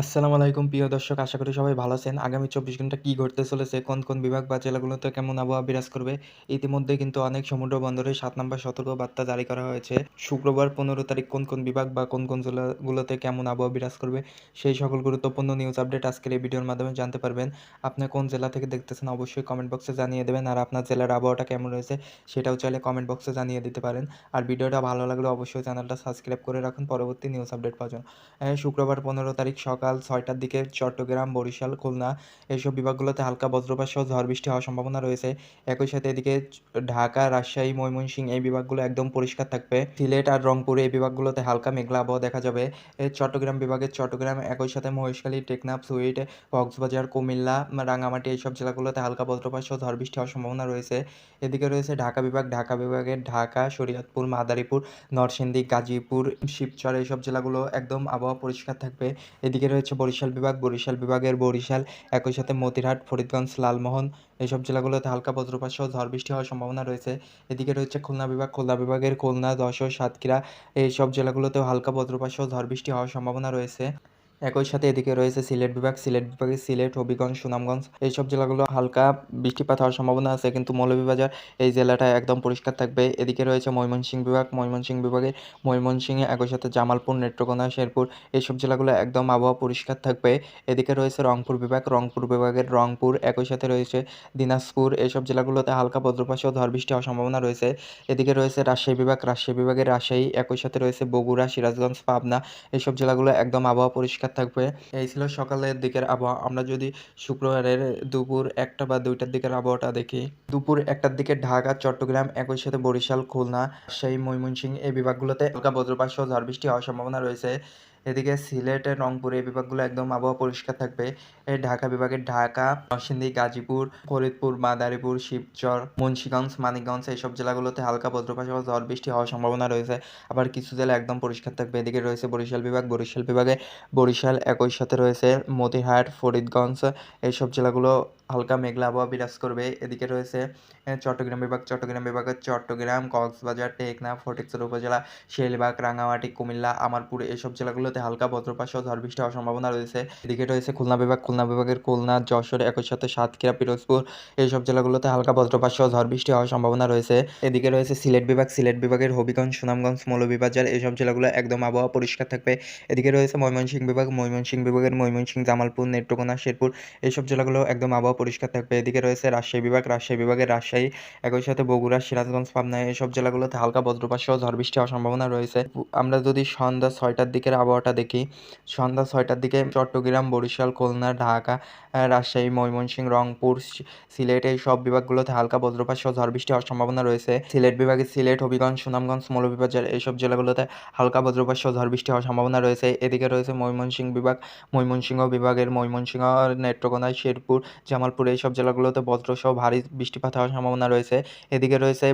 আসসালামু আলাইকুম, প্রিয় দর্শক। আশা করি সবাই ভালো আছেন। আগামী চব্বিশ ঘণ্টা কী ঘটতে চলেছে? কোন কোন বিভাগ বা জেলাগুলোতে কেমন আবহাওয়া বিরাজ করবে? ইতিমধ্যে কিন্তু অনেক সমুদ্র বন্দরে সাত নম্বর সতর্ক বার্তা জারি করা হয়েছে। শুক্রবার পনেরো তারিখ কোন কোন বিভাগ বা কোন কোন জেলাগুলোতে কেমন আবহাওয়া বিরাজ করবে, সেই সকল গুরুত্বপূর্ণ নিউজ আপডেট আজকের এই ভিডিওর মাধ্যমে জানতে পারবেন। আপনি কোন জেলা থেকে দেখতেছেন অবশ্যই কমেন্ট বক্সে জানিয়ে দেবেন। আর আপনার জেলার আবহাওয়াটা কেমন রয়েছে, সেটাও চাইলে কমেন্ট বক্সে জানিয়ে দিতে পারেন। আর ভিডিওটা ভালো লাগলে অবশ্যই চ্যানেলটা সাবস্ক্রাইব করে রাখুন। পরবর্তী নিউজ আপডেট পাওয়ার জন্য। শুক্রবার পনেরো তারিখ সকাল ছয়টার দিকে চট্টগ্রাম, বরিশাল, খুলনা এইসব বিভাগগুলোতে হালকা বজ্রপাত সহ ঝড় বৃষ্টি হওয়ার সম্ভাবনা রয়েছে। একই সাথে এদিকে ঢাকা, রাজশাহী, ময়মনসিংহ এই বিভাগগুলো একদম পরিষ্কার থাকবে। সিলেট আর রংপুর এই বিভাগগুলোতে হালকা মেঘলা আবহাওয়া দেখা যাবে। চট্টগ্রাম বিভাগের চট্টগ্রাম, একই সাথে মহেশখালী, টেকনাফ, সুইট, কক্সবাজার, কুমিল্লা রাঙামাটি এইসব জেলাগুলোতে হালকা বজ্রপাত সহ ঝড় বৃষ্টি হওয়ার সম্ভাবনা রয়েছে। এদিকে রয়েছে ঢাকা বিভাগ, ঢাকা বিভাগের ঢাকা, শরীয়তপুর, মাদারীপুর, নরসিংদী, গাজীপুর, শিবচর এইসব জেলাগুলো একদম আবহাওয়া পরিষ্কার থাকবে। এদিকে রয়েছে বরিশাল বিভাগ, বরিশাল বিভাগের বরিশাল, একই সাথে মতিরহাট, ফরিদগঞ্জ, লালমোহন এইসব জেলাগুলোতে হালকা বজ্রপাত সহ ঝড় বৃষ্টি হওয়ার সম্ভাবনা রয়েছে। এদিকে রয়েছে খুলনা বিভাগ, খুলনা বিভাগের খুলনা যশোর সাতক্ষীরা এইসব জেলাগুলোতেও হালকা বজ্রপাত সহ ঝড় বৃষ্টি হওয়ার সম্ভাবনা রয়েছে। একই সাথে এদিকে রয়েছে সিলেট বিভাগ, সিলেট বিভাগে সিলেট, হবিগঞ্জ, সুনামগঞ্জ। এইসব জেলাগুলো হালকা বৃষ্টিপাত হওয়ার সম্ভাবনা আছে, কিন্তু মৌলভীবাজার এই জেলাটা একদম পরিষ্কার থাকবে। এদিকে রয়েছে ময়মনসিংহ বিভাগ, ময়মনসিংহ বিভাগে ময়মনসিংহে একই সাথে জামালপুর, নেত্রকোনা, শেরপুর, এইসব জেলাগুলো একদম আবহাওয়া পরিষ্কার থাকবে। এদিকে রয়েছে রংপুর বিভাগ, রংপুর বিভাগের রংপুর, একই সাথে রয়েছে দিনাজপুর, এইসব জেলাগুলোতে হালকা বজ্রপাত সহ ঝড় বৃষ্টি হওয়ার সম্ভাবনা রয়েছে। এদিকে রয়েছে রাজশাহী বিভাগ, রাজশাহী বিভাগের রাজশাহী, একই সাথে রয়েছে বগুড়া, সিরাজগঞ্জ, পাবনা, এইসব জেলাগুলো একদম আবহাওয়া পরিষ্কার থাকবে। এই ছিল সকালের দিকের আবহাওয়া। আমরা যদি শুক্রবারের দুপুর একটা বা দুইটার দিকের আবহাওয়াটা দেখি, দুপুর একটার দিকে ঢাকা, চট্টগ্রাম, একই সাথে বরিশাল, খুলনা সেই ময়মনসিংহ এই বিভাগগুলোতে হালকা বজ্রপাত সহ ঝড় বৃষ্টি হওয়ার সম্ভাবনা রয়েছে। এদিকে সিলেট রংপুর এই বিভাগগুলো একদম আবহাওয়া পরিষ্কার থাকবে। ঢাকা বিভাগের ঢাকা, নরসিংদী, গাজীপুর, ফরিদপুর, মাদারীপুর, শিবচর, মুন্সীগঞ্জ, মানিকগঞ্জ এইসব জেলাগুলোতে হালকা সহ ঝড় বৃষ্টি হওয়ার সম্ভাবনা রয়েছে। আবার কিছু জেলা একদম পরিষ্কার থাকবে। এদিকে রয়েছে বরিশাল বিভাগ, বরিশাল বিভাগে বরিশাল একই সাথে রয়েছে মতিহাট, ফরিদগঞ্জ এইসব জেলাগুলো হালকা মেঘলা আবহাওয়া বিরাজ করবে। এদিকে রয়েছে চট্টগ্রাম বিভাগ, চট্টগ্রাম বিভাগের চট্টগ্রাম, কক্সবাজার, টেকনাফ, ফটিকছড়ি উপজেলা শেলবাগ রাঙামাটি কুমিল্লা, আমারপুর এইসব জেলাগুলোতে হালকা বজ্রপাত সহ ঝড় বৃষ্টি হওয়ার সম্ভাবনা রয়েছে। এদিকে রয়েছে খুলনা বিভাগ, খুলনা বিভাগের খুলনা, যশোর, একই সাথে সাতক্ষীরা, পিরোজপুর এইসব জেলাগুলোতে হালকা বজ্রপাত সহ ঝড় বৃষ্টি হওয়ার সম্ভাবনা রয়েছে। এদিকে রয়েছে সিলেট বিভাগ, সিলেট বিভাগের হবিগঞ্জ, সুনামগঞ্জ, মৌলভীবাজার এইসব জেলাগুলো একদম আবহাওয়া পরিষ্কার থাকবে। এদিকে রয়েছে ময়মনসিংহ বিভাগ, ময়মনসিংহ বিভাগের ময়মনসিংহ, জামালপুর, নেত্রকোনা, শেরপুর এইসব জেলাগুলো একদম আবহাওয়া পরিষ্কার থাকবে। এদিকে রয়েছে রাজশাহী বিভাগ, রাজশাহী বিভাগের রাজশাহী, একই সাথে বগুড়া, সিরাজগঞ্জ, পাবনা এইসব জেলাগুলোতে হালকা বজ্রপাত সহ ঝড় বৃষ্টি হওয়ার সম্ভাবনা রয়েছে। আমরা যদি সন্ধ্যা ছয়টার দিকের আবহাওয়াটা দেখি। সন্ধ্যা ছয়টার দিকে চট্টগ্রাম, বরিশাল, খুলনা, ঢাকা রাজশাহী, ময়মনসিংহ, রংপুর সিলেট এই সব বিভাগগুলোতে হালকা বজ্রপাত সহ ঝড় বৃষ্টি হওয়ার সম্ভাবনা রয়েছে। সিলেট বিভাগে সিলেট, হবিগঞ্জ, সুনামগঞ্জ, মৌলভীবাজার এইসব জেলাগুলোতে হালকা বজ্রপাত সহ ঝড় বৃষ্টি হওয়ার সম্ভাবনা রয়েছে। এদিকে রয়েছে ময়মনসিংহ বিভাগ, ময়মনসিংহ বিভাগের ময়মনসিংহ, নেত্রকোনা, শেরপুর, জামালপুর এইসব জেলাগুলোতে বজ্রসহ ভারী বৃষ্টিপাত হওয়ার সম্ভাবনা রয়েছে। এদিকে রয়েছে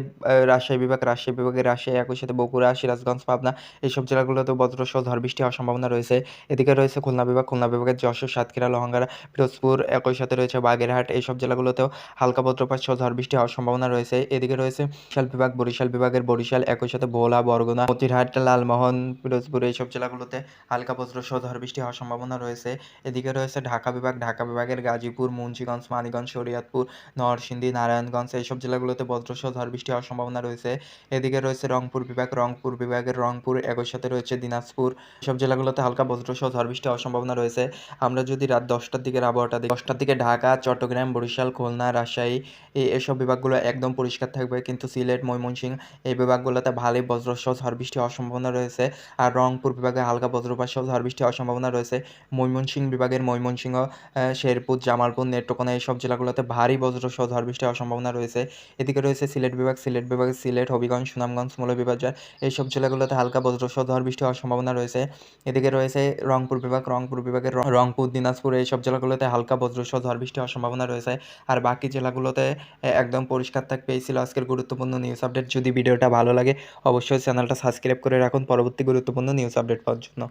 রাজশাহী বিভাগ, রাজশাহী বিভাগের রাজশাহী একই সাথে বগুড়া, সিরাজগঞ্জ, পাবনা এইসব জেলাগুলোতেও বজ্রসহ ঝড় বৃষ্টি হওয়ার সম্ভাবনা রয়েছে। এদিকে রয়েছে খুলনা বিভাগ, খুলনা বিভাগের যশোর, সাতক্ষীরা, লহঙ্গারা, পিরোজপুর, একই সাথে রয়েছে বাগেরহাট, এইসব জেলাগুলোতেও হালকা বজ্রপাত সহ ঝড় বৃষ্টি হওয়ার সম্ভাবনা রয়েছে। এদিকে রয়েছে বরিশাল বিভাগ, বরিশাল বিভাগের বরিশাল, একই সাথে ভোলা, বরগুনা, মতিরহাট, লালমোহন, পিরোজপুর, এইসব জেলাগুলোতে হালকা বজ্রসহ ঝড় বৃষ্টি হওয়ার সম্ভাবনা রয়েছে। এদিকে রয়েছে ঢাকা বিভাগ, ঢাকা বিভাগের গাজীপুর, মুন্সিগঞ্জ মানিগঞ্জ শরীয়তপুর, নরসিংদী, নারায়ণগঞ্জ, এইসব জেলাগুলোতে বজ্রসহ ঝড় বৃষ্টি হওয়ার সম্ভাবনা রয়েছে। এদিকে রয়েছে রংপুর বিভাগ, রংপুর বিভাগের রংপুর, একই সাথে রয়েছে দিনাজপুর সব জেলাগুলোতে হালকা বজ্রসহ ঝড় বৃষ্টি হওয়ার সম্ভাবনা রয়েছে। আমরা যদি রাত দশটার দিকের আবহাওয়াটা দেখি, দশটার দিকে ঢাকা, চট্টগ্রাম, বরিশাল, খুলনা, রাজশাহী এসব বিভাগগুলো একদম পরিষ্কার থাকবে। কিন্তু সিলেট, ময়মনসিংহ এই বিভাগগুলোতে ভালোই বজ্রসহ ঝড় বৃষ্টি হওয়ার সম্ভাবনা রয়েছে। আর রংপুর বিভাগে হালকা বজ্রপাত সহ ঝড় বৃষ্টি হওয়ার সম্ভাবনা রয়েছে। ময়মনসিংহ বিভাগের ময়মনসিংহ শেরপুর, জামালপুর, নেত্রকোনা এইসব জেলাগুলোতে ভারী বজ্রসহ ঝড় বৃষ্টি হওয়ার সম্ভাবনা রয়েছে। এদিকে রয়েছে সিলেট বিভাগ, সিলেট বিভাগে, সিলেট, হবিগঞ্জ, সুনামগঞ্জ মৌলভীবাজার এইসব জেলাগুলোতে হালকা বজ্রসহ ঝড় বৃষ্টি হওয়ার সম্ভাবনা রয়েছে। এদিকে রয়েছে রংপুর বিভাগ, রংপুর বিভাগের রংপুর, দিনাজপুর, এইসব জেলাগুলোতে হালকা বজ্রসহ ঝড় বৃষ্টি হওয়ার সম্ভাবনা রয়েছে। আর বাকি জেলাগুলোতে একদম পরিষ্কার থাকবে এই ছিল আজকের গুরুত্বপূর্ণ নিউজ আপডেট যদি ভিডিওটা ভালো লাগে, অবশ্যই চ্যানেলটা সাবস্ক্রাইব করে রাখুন। পরবর্তী গুরুত্বপূর্ণ নিউজ আপডেট পাওয়ার জন্য।